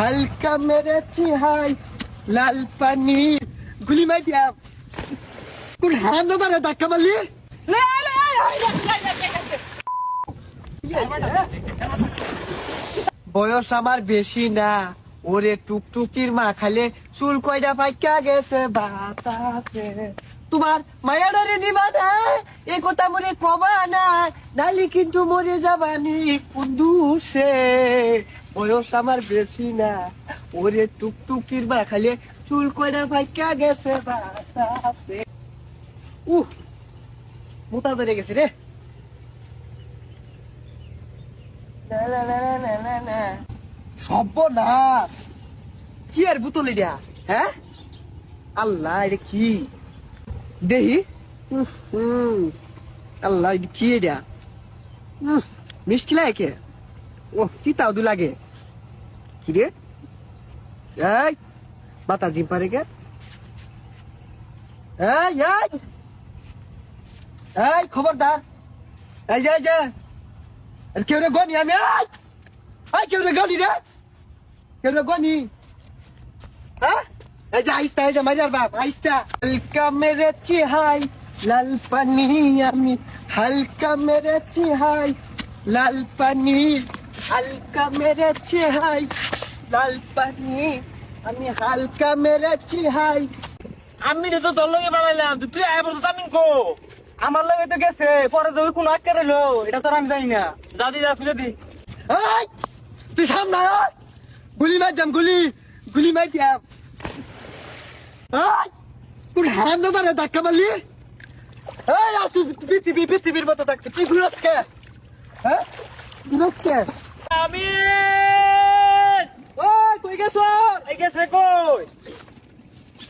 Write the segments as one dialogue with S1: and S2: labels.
S1: হালকা মেরে চিহাই, লাল পানি। গুলি মাই দিয়া। কোন হারাম দোকানে ধাক্কা মারলি? বয়স আমার বেশি না। ওরে টুকটুকির মা খালে চুল কয়টা পাইকা গেছে বাতাসে। তোমার মায়াডারে দিবা না এই কথা মনে কবা না। নালি কিন্তু মরে যাবানি কুন্দুসে। বয়স আমার বেশি না। ওরে টুকটুকির মা, খালে চুল কয়টা পাইকা গেছে বাতাসে উহ, মোটা ধরে গেছে রে। সর্বনাশ। কি আর বুতল এটা? হ্যাঁ? আল্লাহ, এটা কি? দেহি। আল্লাহ কি এটা? মিষ্টি লাগে কে? ও তিতাও দু লাগে। কি রে এই, মাথা জিম পারে কে এই এই। এই, খবরদার। এই যে যে। কেউ রে গনি আমি আই কেউ রে গনি রে। কেউ রে গনি। হ্যাঁ? এই যে আইস্তা এই যে মাজার বাপ আইস্তা হালকা মেরে চিহাই, লাল পানি আমি। হালকা মেরে চিহাই, লাল পানি। হালকা মেরে চিহাই লাল পানি। আমি হালকা মেরে চিহাই
S2: আমি তো তোর লগে বানাইলাম তুই আয় বলছিস আমি কো। আমার লগে তো গেছে পরে যদি কোনো আটকে রইল এটা তো আমি জানি না। যা দি যা খুঁজে দি।
S1: তুই সামনে গুলি মার যাম গুলি গুলি মার যাম এই তুই হারাম দাদা ধাক্কা মারলি? এই আর তুই পৃথিবী পৃথিবীর মতো থাকতে তুই ঘুরাস কে? হ্যাঁ? ঘুরাস কে?
S2: আমি কই গেছ এই গেছে কই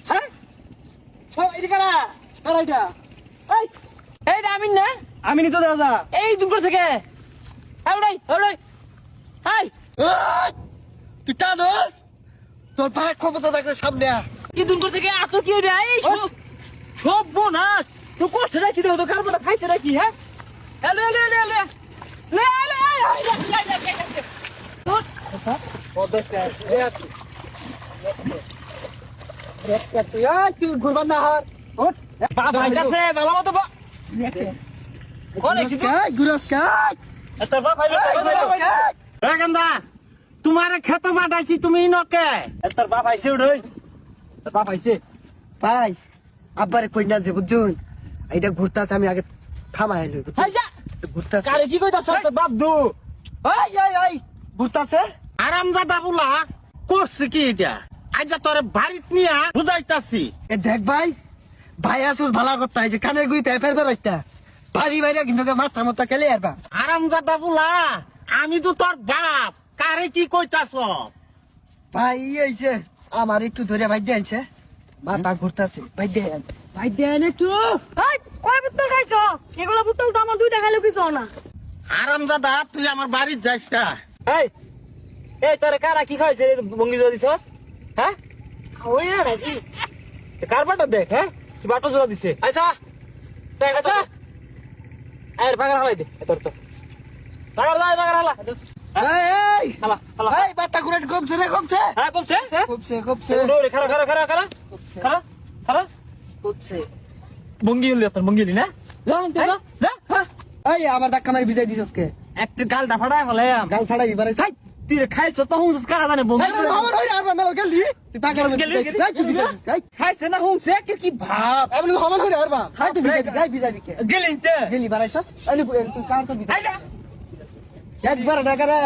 S2: হ্যাঁ সব এটা কারা কারা এটা এই এইটা আমি না আমি নি তো দাদা এই দুপুর থেকে ওড়াই ওড়াই হাই
S1: তুই টানোস তোর পায়ে ক্ষমতা থাকলে সামনে
S2: কি দুপুর থেকে এত কি রে সব সব বোনাস তো করছে নাকি দেখো তো কারবার খাইছে নাকি হ্যাঁ এলো এলো এলো এলো লে এলো
S1: রে, তুই এই, তুই
S3: তোমার খেতে পাঠাইছি তুমি নকে
S2: তোর বাপ আইছে বাপ আইছে
S1: ভাই আব্বারে কই যে বুঝুন এইটা আছে আমি আগে থামাই লই
S2: যা
S1: ঘুরতাছে?
S2: কারে কি কইতাছ বাপ দু
S1: এই এই এই ঘুরতাছে
S3: আরাম দাদা বলা করছে কি এটা? আজ তোর বাড়িত নিয়া বুঝাইতাছি।
S1: এ দেখ ভাই ভাই আসুস ভালো করতে যে কানের গুড়িতে ফের বেরোইতা বাড়ি বাইরে কিন্তু মাথা মতো খেলে আর বা
S3: আরাম দাদা বলা আমি তো তোর বাপ কারে কি কইতাছ?
S1: ভাই ই হইছে আমার একটু ধরে ভাই দিয়েছে মাথা ঘুরতাছে ভাই দেন
S2: ভাই দেন একটু।
S4: কয় বোতল খাইছস? এগুলো বোতল তো আমার দুইটা খাইলে কিছু না।
S3: আরাম দাদা তুই আমার বাড়িত যাইস না
S2: এই এই তোরে কারা কি খাইছে বঙ্গি জোড়া দিছস? হ্যাঁ?
S4: ওই না নাকি
S2: তে কার বাটা দেখ হ্যাঁ? কি বাটা জোড়া দিছে? আইসা! দেখ আইসা! আয়ের হালাই দে এ তোর তো। বাগার হালাই বাগার হালা।
S1: এই এই!
S2: হালা হালা।
S1: এই বাতা ঘুরে কমছে রে কমছে
S2: হ্যাঁ কমছে
S1: কমছে কমছে
S2: দৌড়ে খারা খারা খারা খারা
S1: কমছে
S2: খারা খারা
S1: কমছে
S2: বঙ্গি হলি তোর বঙ্গি হলি না? যা আনতে যা যা।
S1: এই আমার ধাক্কা মারি দিছস কে?
S2: একটা গালটা ফাড়ায় ফেলাম
S1: গাল
S2: খাই তুই খাইছ তো হুঁস কারা জানে বঙ্গি
S1: আমার হই আর মেলো গেলি। তুই পাগল
S2: গেলি, খাইছে না হুঁসে কি কি ভাব?
S1: আমি আমার হই আর বা। খাই তুই যাই বিজাই কে।
S2: গেলি তে।
S1: গেলি বারাইছ আনি তুই কার তো বিজাই একবার ডাকারে